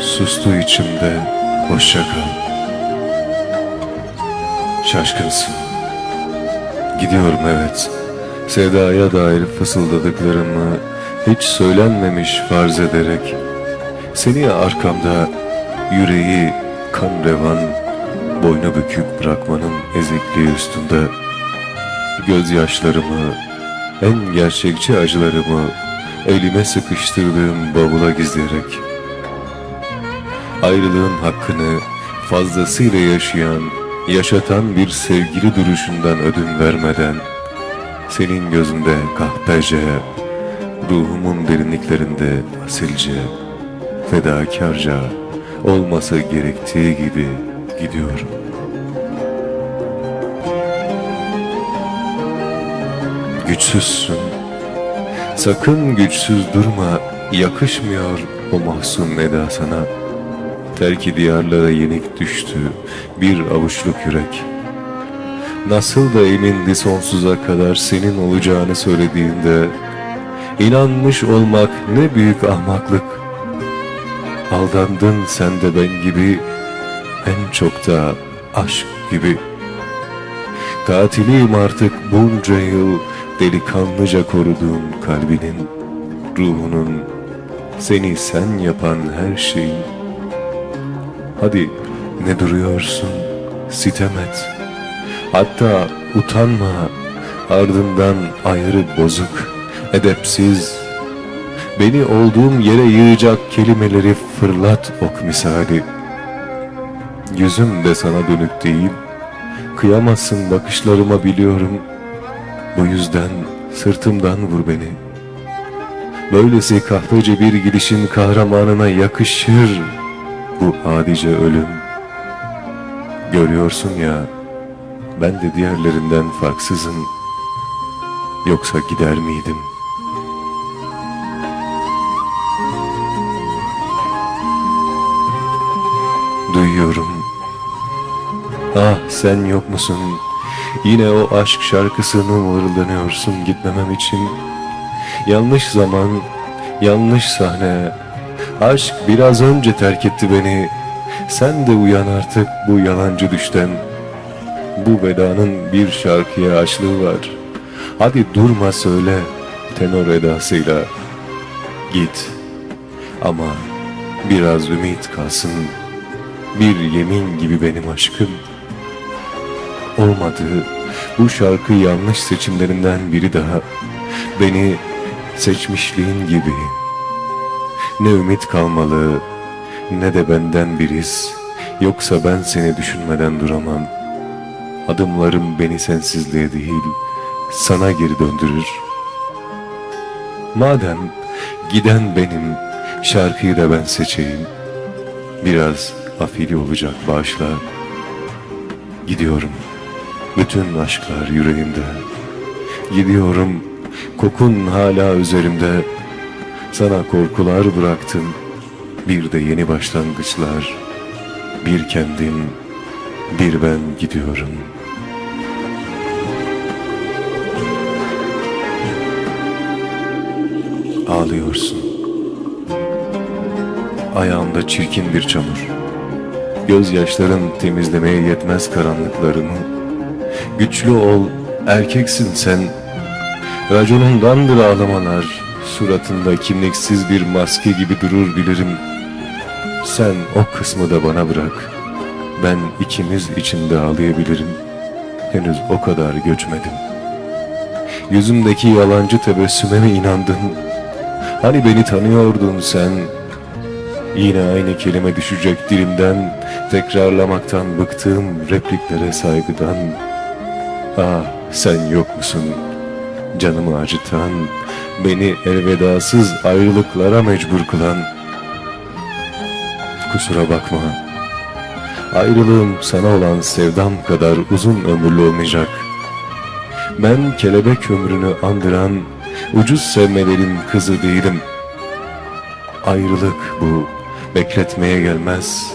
sustu içimde hoşça kal. Şaşkınsın. Gidiyorum evet. Sevdaya dair fısıldadıklarımı hiç söylenmemiş farz ederek seni arkamda yüreği kan revan boynu bükük bırakmanın ezikliği üstünde gözyaşlarımı en gerçekçi acılarımı elime sıkıştırdığım bavula gizleyerek ayrılığın hakkını fazlasıyla yaşayan, yaşatan bir sevgili duruşundan ödün vermeden, senin gözünde kahpece, ruhumun derinliklerinde asilce, fedakarca, olması gerektiği gibi gidiyorum. Güçsüzsün, sakın güçsüz durma, yakışmıyor o mahzun eda sana.'' Terki diyarlara yenik düştü bir avuçluk yürek. Nasıl da emindi sonsuza kadar senin olacağını söylediğinde, inanmış olmak ne büyük ahmaklık. Aldandın sen de ben gibi, en çok da aşk gibi. Katiliyim artık bunca yıl delikanlıca koruduğun kalbinin, ruhunun, seni sen yapan her şeyin. Hadi ne duruyorsun? Sitem et. Hatta utanma. Ardından ayrı bozuk Edepsiz. Beni olduğum yere yığacak kelimeleri fırlat ok misali. Yüzüm de sana dönük değil. Kıyamazsın bakışlarıma biliyorum Bu yüzden sırtımdan vur beni Böylesi kahvece bir gidişin kahramanına yakışır bu adice ölüm. Görüyorsun ya, ben de diğerlerinden farksızım. Yoksa gider miydim? Duyuyorum. Ah sen yok musun? Yine o aşk şarkısını mırıldanıyorsun gitmemem için. Yanlış zaman, yanlış sahne, Aşk biraz önce terk etti beni. Sen de uyan artık bu yalancı düşten. Bu vedanın bir şarkıya açlığı var. Hadi durma söyle tenor edasıyla. Git ama biraz ümit kalsın. Bir yemin gibi benim aşkım. Olmadı bu şarkı yanlış seçimlerinden biri daha. Beni seçmişliğin gibi ne ümit kalmalı ne de benden bir his. Yoksa ben seni düşünmeden duramam. Adımlarım beni sensizliğe değil sana geri döndürür. Madem giden benim şarkıyı da ben seçeyim. Biraz afili olacak bağışla. Gidiyorum bütün aşklar yüreğimde Gidiyorum kokun hala üzerimde sana korkular bıraktım, bir de yeni başlangıçlar. Bir kendim, bir ben gidiyorum. Ağlıyorsun. Ayağımda çirkin bir çamur. Gözyaşların temizlemeye yetmez karanlıklarımı. Güçlü ol, erkeksin sen. Raconundandır ağlamalar. Suratında kimliksiz bir maske gibi durur bilirim. Sen o kısmı da bana bırak. Ben ikimiz içinde ağlayabilirim. Henüz o kadar göçmedim. Yüzümdeki yalancı tebessüme mi inandın? Hani beni tanıyordun sen? Yine aynı kelime düşecek dilimden, tekrarlamaktan bıktığım repliklere saygıdan. Ah sen yok musun? Canımı acıtan, Beni elvedasız ayrılıklara mecbur kılan. Kusura bakma. Ayrılığım sana olan sevdam kadar uzun ömürlü olmayacak. Ben kelebek ömrünü andıran Ucuz sevmelerin kızı değilim. Ayrılık bu. Bekletmeye gelmez.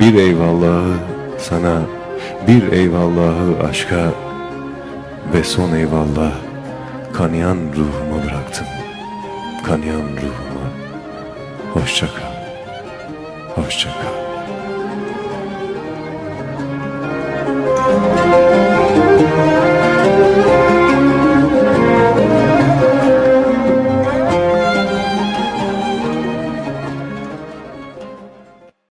Bir eyvallahı sana Bir eyvallahı aşka Ve son eyvallah Kanayan ruhuma bıraktım. Kanayan ruhuma. Hoşça kal. Hoşça kal.